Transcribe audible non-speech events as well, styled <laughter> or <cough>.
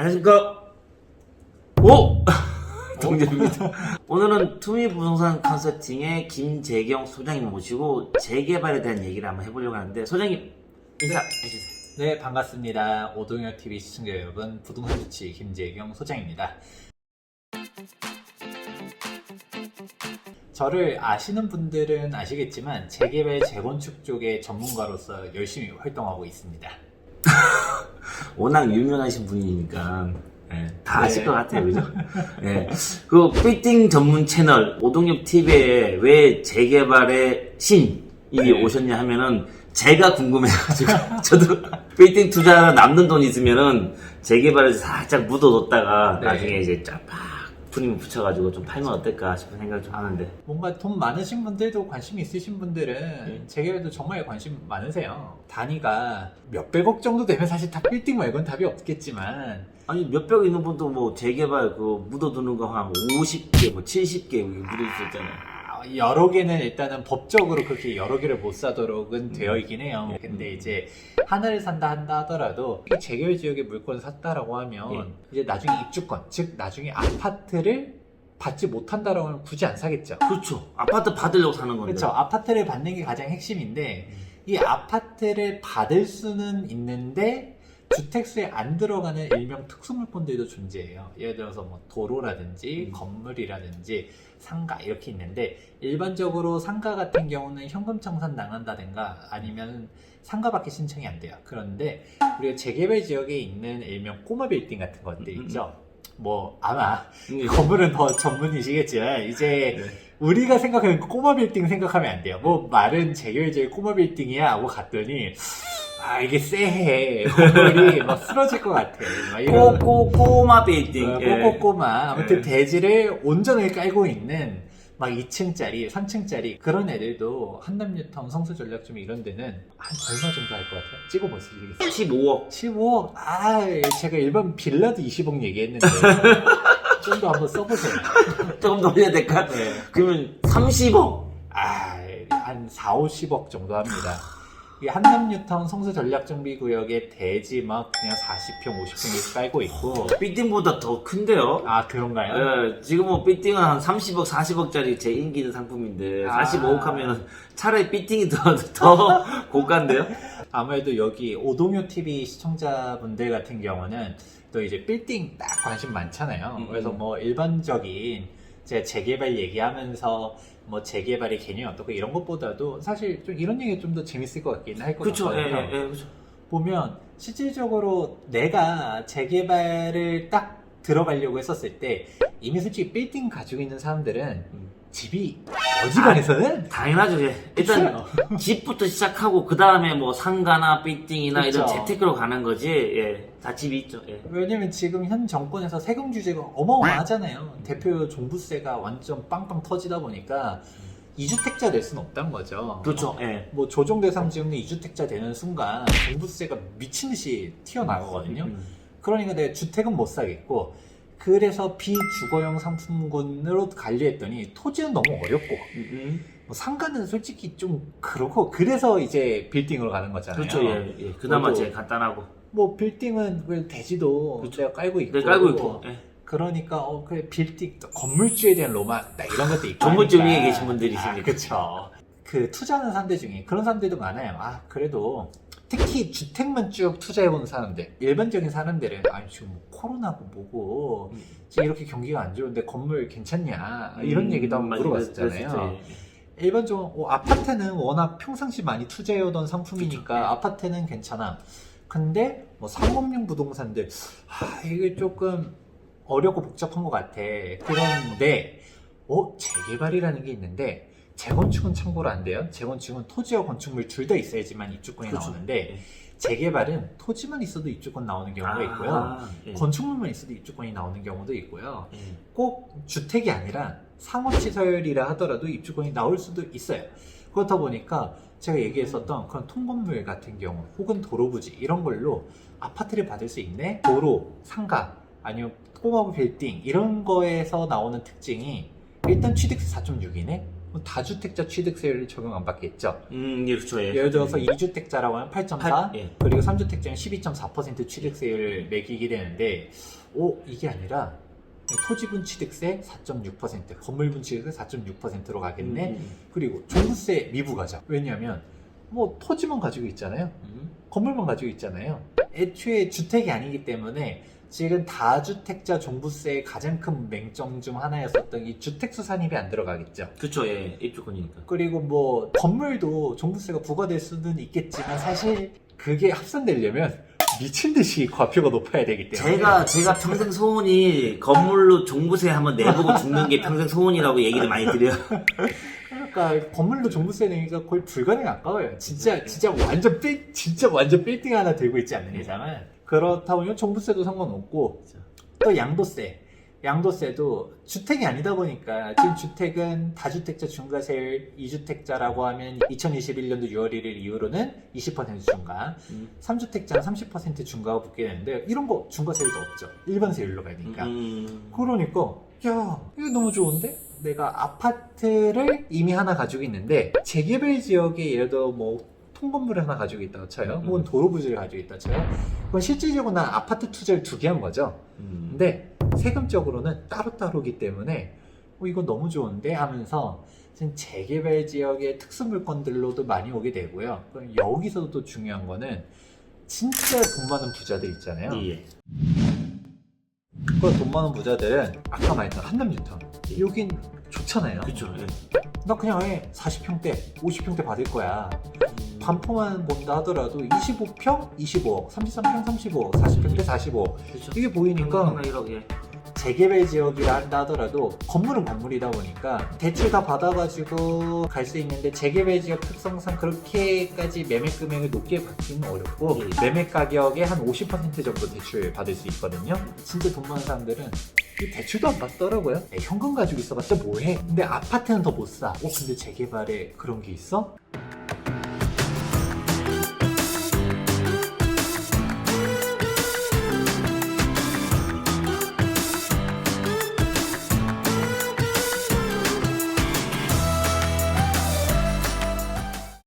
안녕하십니까. 오! <laughs> 동재입니다. 오늘은 투미 부동산 컨설팅의 김재경 소장님 모시고 재개발에 대한 얘기를 한번 해보려고 하는데, 소장님, 인사해주세요. 네, 반갑습니다. 오동현 TV 시청자 여러분, 부동산 주치 김재경 소장입니다. 저를 아시는 분들은 아시겠지만 재개발 재건축 쪽의 전문가로서 열심히 활동하고 있습니다. <laughs> 워낙 유명하신 분이니까, 예, 다 네. 아실 것 같아요, 그죠? 예. 그, 빌딩 전문 채널, 오동엽 TV에 왜 재개발의 신이 네. 오셨냐 하면은, 제가 궁금해가지고, <laughs> 저도 빌딩 투자 남는 돈 있으면은, 재개발을 살짝 묻어뒀다가, 네. 나중에 이제 쫙 프림 붙여가지고 좀 팔면 어떨까 싶은 생각 좀 하는데. 뭔가 돈 많으신 분들도 관심 있으신 분들은 네. 재개발도 정말 관심 많으세요. 단위가 몇백억 정도 되면 사실 다 빌딩 말고는 답이 없겠지만 아니, 몇백 있는 분도 뭐, 재개발 그 묻어두는 거 한 50개, 뭐 70개 묻어둘 수 있잖아요. 아, 여러 개는 일단은 법적으로 그렇게 여러 개를 못 사도록은 음. 되어 있긴 해요. 네. 근데 이제 하나를 산다 한다 하더라도 이 재결 지역에 물건을 샀다라고 하면 예. 이제 나중에 입주권, 즉 나중에 아파트를 받지 못한다라고 하면 굳이 안 사겠죠. 그렇죠. 아파트 받으려고 사는 건데. 그렇죠. 아파트를 받는 게 가장 핵심인데 이 아파트를 받을 수는 있는데 주택수에 안 들어가는 일명 특수물건들도 존재해요. 예를 들어서 뭐 도로라든지 음. 건물이라든지 상가 이렇게 있는데 일반적으로 상가 같은 경우는 현금 청산 당한다든가 아니면 상가밖에 신청이 안 돼요. 그런데 우리가 재개발 지역에 있는 일명 꼬마 빌딩 같은 것들 음, 음. 있죠. 뭐 아마 음. 건물은 더 전문이시겠지만 이제 네. 우리가 생각하는 꼬마 빌딩 생각하면 안 돼요. 뭐 말은 재결제의 꼬마 빌딩이야 하고 갔더니 아 이게 쎄해 건물이 <laughs> 막 쓰러질 것 같아. 막 이런 꼬꼬 꼬마 빌딩. 어, 예. 꼬꼬꼬마 아무튼 예. 대지를 온전하게 깔고 있는 막 2층짜리, 3층짜리 그런 애들도 한남뉴타운 성수전략점 이런 데는 한 얼마 정도 할 것 같아요? 찍어보시겠어요? 15억. 15억? 아 제가 일반 빌라도 20억 얘기했는데 <laughs> 좀 더 한번 써보세요. <laughs> 조금 더 올려야 될까? 네. 그러면 30억. 아, 한 4, 50억 정도 합니다. 이 한남뉴타운 성수 전략정비구역에 대지 막 그냥 40평, 50평 깔고 있고 빌딩보다 더 큰데요? 아 그런가요? 예, 지금 뭐 빌딩은 한 30억, 40억짜리 제 인기 있는 상품인데 아. 45억 하면은 차라리 빌딩이 더, 더 <laughs> 고가인데요? 아무래도 여기 오동요 TV 시청자분들 같은 경우는 또 이제 빌딩 딱 관심 많잖아요. 음, 그래서 음. 뭐 일반적인 제가 재개발 얘기하면서 뭐 재개발의 개념이 어떻고 이런 것보다도 사실 좀 이런 얘기가 좀 더 재밌을 것 같긴 할것 예, 같거든요. 예, 예, 그쵸. 보면 실질적으로 내가 재개발을 딱 들어가려고 했었을 때 이미 솔직히 빌딩 가지고 있는 사람들은 음. 집이 어지간해서는 당연하죠, 예. 일단 없어요. <laughs> 집부터 시작하고 그 다음에 뭐 상가나 빌딩이나 이런 그쵸. 재테크로 가는 거지, 예. 다 집이 있죠, 예. 왜냐면 지금 현 정권에서 세금 규제가 어마어마하잖아요. 대표 종부세가 완전 빵빵 터지다 보니까 이주택자 될 수는 없다는 거죠. 그렇죠, 예. 뭐 조정 대상 지역내 이주택자 되는 순간 종부세가 미친 듯이 튀어나가거든요. 음. 그러니까 내가 주택은 못 사겠고 그래서 비주거용 상품군으로 관리했더니 토지는 너무 어렵고 음, 뭐 상가는 솔직히 좀 그렇고 그래서 이제 빌딩으로 가는 거잖아요. 그렇죠, 예, 예. 그나마 제일 간단하고. 뭐 빌딩은 그 대지도 그렇죠. 내가 깔고 있고 네, 깔고 있고, 예. 그러니까 어 그래 빌딩 건물주에 대한 로망 딱 이런 것도 있고 건물주. 위에 계신 분들이 있으니까. 그렇죠. 그 투자하는 사람들 중에 그런 사람들도 많아요. 아 그래도 특히 주택만 쭉 투자해보는 사람들 일반적인 사람들은 아니 지금 뭐 코로나고 뭐고 음. 지금 이렇게 경기가 안 좋은데 건물 괜찮냐 이런 음, 얘기도 한번 물어봤었잖아요. 일반적으로 어, 아파트는 워낙 평상시 많이 투자해오던 상품이니까 그쵸. 네. 아파트는 괜찮아. 근데 뭐 상업용 부동산들 아, 이게 조금 어렵고 복잡한 것 같아. 그런데 어 재개발이라는 게 있는데 재건축은 참고로 안 돼요. 재건축은 토지와 건축물 둘 다 있어야지만 입주권이 그쵸. 나오는데 예. 재개발은 토지만 있어도 입주권 나오는 경우가 있고요. 아, 예. 건축물만 있어도 입주권이 나오는 경우도 있고요. 예. 꼭 주택이 아니라 상업시설이라 하더라도 입주권이 나올 수도 있어요. 그렇다 보니까 제가 얘기했었던 그런 통건물 같은 경우 혹은 도로부지 이런 걸로 아파트를 받을 수 있네? 도로, 상가, 아니면 꼬마 빌딩 이런 거에서 나오는 특징이 일단 취득세 4.6이네? 다주택자 취득세율을 적용 안 받겠죠. 음, 예, 그렇죠. 예. 예를 들어서 2주택자라고 하면 8.4, 팔- 예. 그리고 3주택자는 12.4% 취득세율을 매기게 되는데, 오, 이게 아니라 토지분 취득세 4.6%, 건물분 취득세 4.6%로 가겠네. 음, 그리고 종부세 미부과죠. 왜냐하면 뭐 토지만 가지고 있잖아요. 음. 건물만 가지고 있잖아요. 애초에 주택이 아니기 때문에 지금 다주택자 종부세의 가장 큰 맹점 중 하나였었던 이 주택수 산입이 안 들어가겠죠. 그렇죠. 예. 입주권이니까. 그리고 뭐 건물도 종부세가 부과될 수는 있겠지만 사실 그게 합산되려면 미친 듯이 과표가 높아야 되기 때문에 제가 제가 평생 소원이 건물로 종부세 한번 내보고 죽는 게 평생 소원이라고 얘기를 많이 드려요. 그러니까 건물로 종부세 내기가 거의 불가능 가까워요. 진짜 진짜 완전 빌 진짜 완전 빌딩 하나 들고 있지 않는 이상은 그렇다 보면 종부세도 상관없고 또 양도세. 양도세도 주택이 아니다 보니까 지금 주택은 다주택자 중과세율 2주택자라고 하면 2021년도 6월 1일 이후로는 20% 중과 음. 3주택자는 30% 중과가 붙게 되는데 이런 거 중과세율도 없죠 일반 세율로 가니까 음. 그러니까 야 이거 너무 좋은데? 내가 아파트를 이미 하나 가지고 있는데 재개발 지역에 예를 들어 뭐 통건물을 하나 가지고 있다고 쳐요 음. 혹은 도로 부지를 가지고 있다 쳐요 그건 실질적으로 난 아파트 투자를 두 개 한 거죠 음. 근데 세금적으로는 따로따로기 때문에 어, 이거 너무 좋은데 하면서 지금 재개발 지역의 특수 물건들로도 많이 오게 되고요 그럼 여기서도 또 중요한 거는 진짜 돈 많은 부자들 있잖아요 예, 예. 그돈 많은 부자들은 아까 말했던 한남뉴턴 여긴 좋잖아요 그렇죠. 예. 나 그냥 왜 40평대 50평대 받을 거야 음. 반포만 본다 하더라도 25평 25억 33평 35억 40평대 45억 그렇죠. 이게 보이니까 평당 1억 예. 재개발 지역이라 한다 하더라도 건물은 건물이다 보니까 대출 다 받아가지고 갈 수 있는데 재개발 지역 특성상 그렇게까지 매매 금액을 높게 받기는 어렵고 예. 매매 가격의 한 50% 정도 대출 받을 수 있거든요. 진짜 돈 많은 사람들은 이 대출도 안 받더라고요. 야, 현금 가지고 있어봤자 뭐해? 근데 아파트는 더 못 사. 어 근데 재개발에 그런 게 있어?